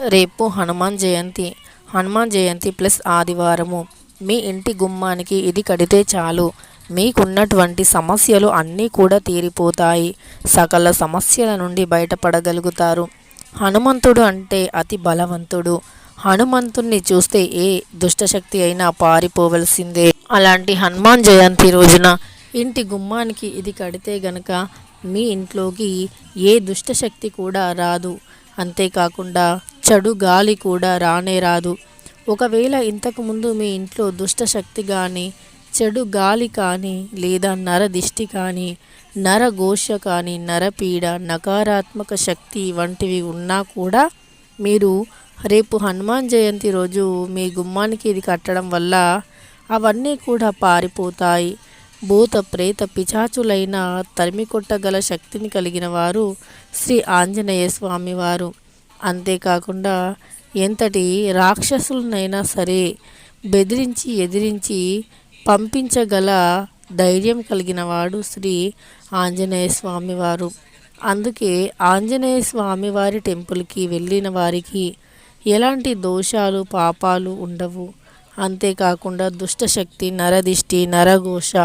రేపు హనుమాన్ జయంతి. హనుమాన్ జయంతి ప్లస్ ఆదివారము. మీ ఇంటి గుమ్మానికి ఇది కడితే చాలు. మీకున్నటువంటి సమస్యలు అన్నీ కూడా తీరిపోతాయి. సకల సమస్యల నుండి బయటపడగలుగుతారు. హనుమంతుడు అంటే అతి బలవంతుడు. హనుమంతుణ్ణి చూస్తే ఏ దుష్టశక్తి అయినా పారిపోవలసిందే. అలాంటి హనుమాన్ జయంతి రోజున ఇంటి గుమ్మానికి ఇది కడితే గనక మీ ఇంట్లోకి ఏ దుష్టశక్తి కూడా రాదు. అంతేకాకుండా చెడు గాలి కూడా రానే రాదు. ఒకవేళ ఇంతకుముందు మీ ఇంట్లో దుష్టశక్తి కానీ చెడు గాలి కానీ లేదా నరదిష్టి కానీ నరఘోష కానీ నరపీడ నకారాత్మక శక్తి వంటివి ఉన్నా కూడా మీరు రేపు హనుమాన్ జయంతి రోజు మీ గుమ్మానికి ఇది కట్టడం వల్ల అవన్నీ కూడా పారిపోతాయి. భూత ప్రేత పిచాచులైన తరిమి కొట్టగల శక్తిని కలిగిన వారు శ్రీ ఆంజనేయ స్వామివారు వారు. అంతేకాకుండా ఎంతటి రాక్షసులనైనా సరే బెదిరించి ఎదిరించి పంపించగల ధైర్యం కలిగిన వాడు శ్రీ ఆంజనేయ స్వామివారు. అందుకే ఆంజనేయ స్వామివారి టెంపుల్కి వెళ్ళిన వారికి ఎలాంటి దోషాలు పాపాలు ఉండవు. అంతేకాకుండా దుష్టశక్తి నరదిష్టి నరఘోష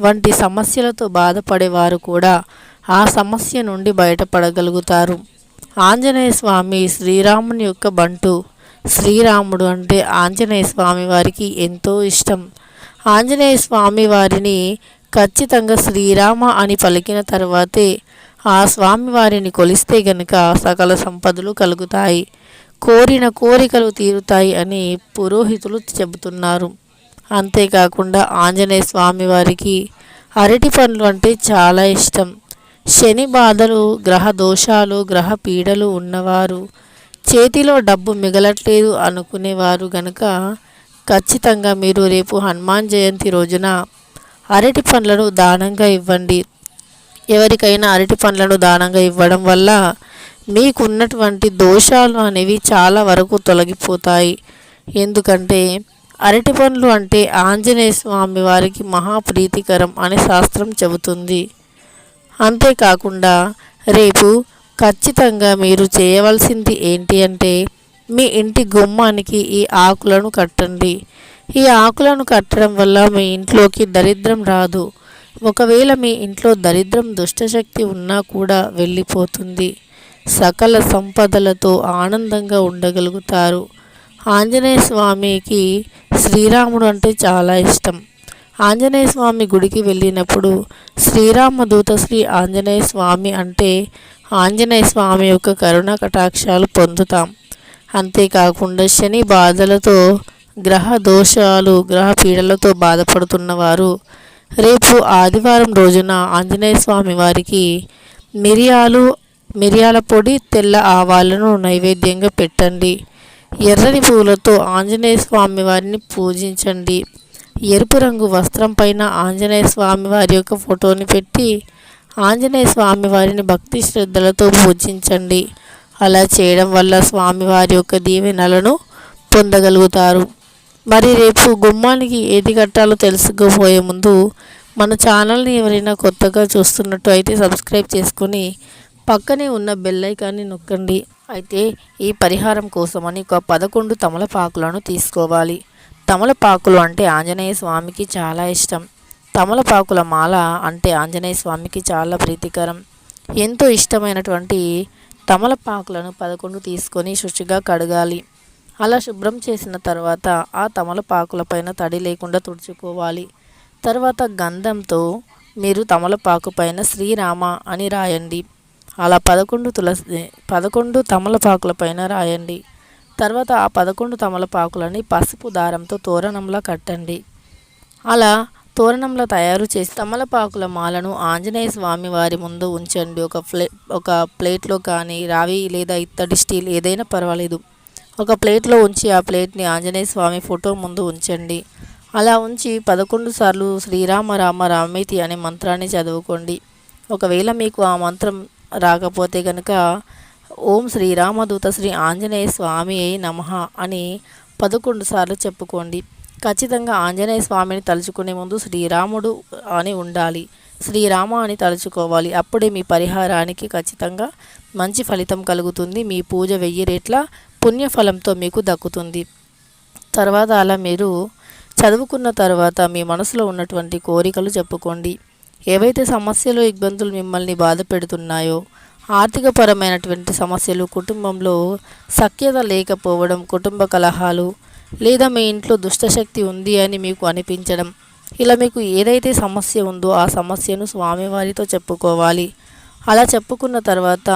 వంటి సమస్యలతో బాధపడేవారు కూడా ఆ సమస్య నుండి బయటపడగలుగుతారు. ఆంజనేయ స్వామి శ్రీరాముని యొక్క బంటు. శ్రీరాముడు అంటే ఆంజనేయ స్వామి వారికి ఎంతో ఇష్టం. ఆంజనేయ స్వామి వారిని ఖచ్చితంగా శ్రీరామ అని పలికిన తర్వాతే ఆ స్వామి వారిని కొలిస్తే గనుక సకల సంపదలు కలుగుతాయి. కోరిన కోరికలు తీరుతాయి అని పురోహితులు చెబుతున్నారు. అంతేకాకుండా ఆంజనేయ స్వామి వారికి అరటి పండ్లు అంటే చాలా ఇష్టం. శని బాధలు గ్రహ దోషాలు గ్రహ పీడలు ఉన్నవారు చేతిలో డబ్బు మిగలట్లేదు అనుకునేవారు గనక ఖచ్చితంగా మీరు రేపు హనుమాన్ జయంతి రోజున అరటి పండ్లను దానంగా ఇవ్వండి. ఎవరికైనా అరటి పండ్లను దానంగా ఇవ్వడం వల్ల మీకున్నటువంటి దోషాలు అనేవి చాలా వరకు తొలగిపోతాయి. ఎందుకంటే అరటి పండ్లు అంటే ఆంజనేయ స్వామి వారికి మహాప్రీతికరం అని శాస్త్రం చెబుతుంది. అంతేకాకుండా రేపు ఖచ్చితంగా మీరు చేయవలసింది ఏంటి అంటే మీ ఇంటి గుమ్మానికి ఈ ఆకులను కట్టండి. ఈ ఆకులను కట్టడం వల్ల మీ ఇంట్లోకి దరిద్రం రాదు. ఒకవేళ మీ ఇంట్లో దరిద్రం దుష్టశక్తి ఉన్నా కూడా వెళ్ళిపోతుంది. సకల సంపదలతో ఆనందంగా ఉండగలుగుతారు. ఆంజనేయ స్వామికి శ్రీరాముడు అంటే చాలా ఇష్టం. ఆంజనేయ స్వామి గుడికి వెళ్ళినప్పుడు శ్రీరామదూత శ్రీ ఆంజనేయ స్వామి అంటే ఆంజనేయ స్వామి యొక్క కరుణ కటాక్షాలు పొందుతాం. అంతేకాకుండా శని బాధలతో గ్రహ దోషాలు గ్రహ పీడలతో బాధపడుతున్నవారు రేపు ఆదివారం రోజున ఆంజనేయ స్వామి వారికి మిరియాలు మిరియాల పొడి తెల్ల ఆవాలను నైవేద్యంగా పెట్టండి. ఎర్రని పూలతో ఆంజనేయ స్వామి వారిని పూజించండి. ఎరుపు రంగు వస్త్రం పైన ఆంజనేయ స్వామి వారి యొక్క ఫోటోని పెట్టి ఆంజనేయ స్వామి వారిని భక్తి శ్రద్ధలతో పూజించండి. అలా చేయడం వల్ల స్వామివారి యొక్క దీవెనలను పొందగలుగుతారు. మరి రేపు గుమ్మానికి ఏది కట్టాలో తెలుసుకోబోయే ముందు మన ఛానల్ని ఎవరైనా కొత్తగా చూస్తున్నట్టు అయితే సబ్స్క్రైబ్ చేసుకొని పక్కనే ఉన్న బెల్లైకాన్ని నొక్కండి. అయితే ఈ పరిహారం కోసమని ఒక పదకొండు తమలపాకులను తీసుకోవాలి. తమలపాకులు అంటే ఆంజనేయ స్వామికి చాలా ఇష్టం. తమలపాకుల మాల అంటే ఆంజనేయ స్వామికి చాలా ప్రీతికరం. ఎంతో ఇష్టమైనటువంటి తమలపాకులను పదకొండు తీసుకొని శుచిగా కడగాలి. అలా శుభ్రం చేసిన తర్వాత ఆ తమలపాకుల పైన తడి లేకుండా తుడుచుకోవాలి. తర్వాత గంధంతో మీరు తమలపాకు పైన శ్రీరామ అని రాయండి. అలా పదకొండు తులసి పదకొండు తమలపాకుల పైన రాయండి. తర్వాత ఆ పదకొండు తమలపాకులని పసుపు దారంతో తోరణంలా కట్టండి. అలా తోరణంలో తయారు చేసి తమలపాకుల మాలను ఆంజనేయ స్వామి వారి ముందు ఉంచండి. ఒక ప్లే ఒక ప్లేట్లో కానీ రావి లేదా ఇత్తడి స్టీల్ ఏదైనా పర్వాలేదు. ఒక ప్లేట్లో ఉంచి ఆ ప్లేట్ని ఆంజనేయ స్వామి ఫోటో ముందు ఉంచండి. అలా ఉంచి పదకొండు సార్లు శ్రీరామ రామ రామేతి అనే మంత్రాన్ని చదువుకోండి. ఒకవేళ మీకు ఆ మంత్రం రాకపోతే కనుక ఓం శ్రీరామదూత శ్రీ ఆంజనేయ స్వామి నమ అని పదకొండు సార్లు చెప్పుకోండి. ఖచ్చితంగా ఆంజనేయ స్వామిని తలుచుకునే ముందు శ్రీరాముడు అని ఉండాలి. శ్రీరామ అని తలుచుకోవాలి. అప్పుడే మీ పరిహారానికి ఖచ్చితంగా మంచి ఫలితం కలుగుతుంది. మీ పూజ వెయ్యి రెట్ల పుణ్యఫలంతో మీకు దక్కుతుంది. తర్వాత అలా మీరు చదువుకున్న తర్వాత మీ మనసులో ఉన్నటువంటి కోరికలు చెప్పుకోండి. ఏవైతే సమస్యలు ఇబ్బందులు మిమ్మల్ని బాధ పెడుతున్నాయో ఆర్థికపరమైనటువంటి సమస్యలు కుటుంబంలో సఖ్యత లేకపోవడం కుటుంబ కలహాలు లేదా మీ ఇంట్లో దుష్టశక్తి ఉంది అని మీకు అనిపించడం. ఇలా మీకు ఏదైతే సమస్య ఉందో ఆ సమస్యను స్వామివారితో చెప్పుకోవాలి. అలా చెప్పుకున్న తర్వాత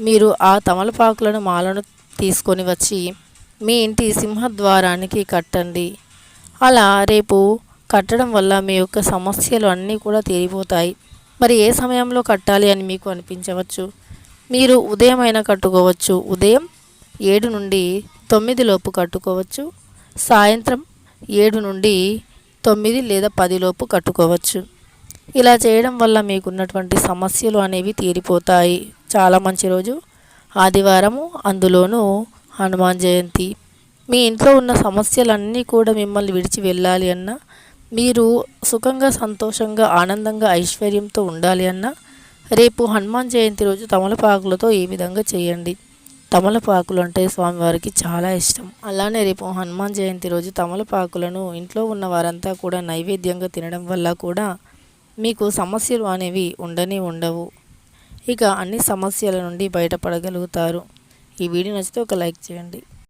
మీరు ఆ తమలపాకులను మాలను తీసుకొని వచ్చి మీ ఇంటి సింహద్వారానికి కట్టండి. అలా రేపు కట్టడం వల్ల మీ యొక్క సమస్యలు అన్నీ కూడా తీరిపోతాయి. మరి ఏ సమయంలో కట్టాలి అని మీకు అనిపించవచ్చు? మీరు ఉదయం అయినా కట్టుకోవచ్చు. ఉదయం ఏడు నుండి తొమ్మిది లోపు కట్టుకోవచ్చు. సాయంత్రం ఏడు నుండి తొమ్మిది లేదా పది లోపు కట్టుకోవచ్చు. ఇలా చేయడం వల్ల మీకున్నటువంటి సమస్యలు అనేవి తీరిపోతాయి. చాలా మంచి రోజు. ఆదివారము అందులోనూ హనుమాన్ జయంతి. మీ ఇంట్లో ఉన్న సమస్యలన్నీ కూడా మిమ్మల్ని విడిచి వెళ్ళాలి అన్నా మీరు సుఖంగా సంతోషంగా ఆనందంగా ఐశ్వర్యంతో ఉండాలి అన్నా రేపు హనుమాన్ జయంతి రోజు తమలపాకులతో ఈ విధంగా చేయండి? తమలపాకులు అంటే స్వామివారికి చాలా ఇష్టం. అలానే రేపు హనుమాన్ జయంతి రోజు తమలపాకులను ఇంట్లో ఉన్న వారంతా కూడా నైవేద్యంగా తినడం వల్ల కూడా మీకు సమస్యలు అనేవి ఉండనే ఉండవు. ఇక అన్ని సమస్యల నుండి బయటపడగలుగుతారు. ఈ వీడియో నచ్చితే ఒక లైక్ చేయండి.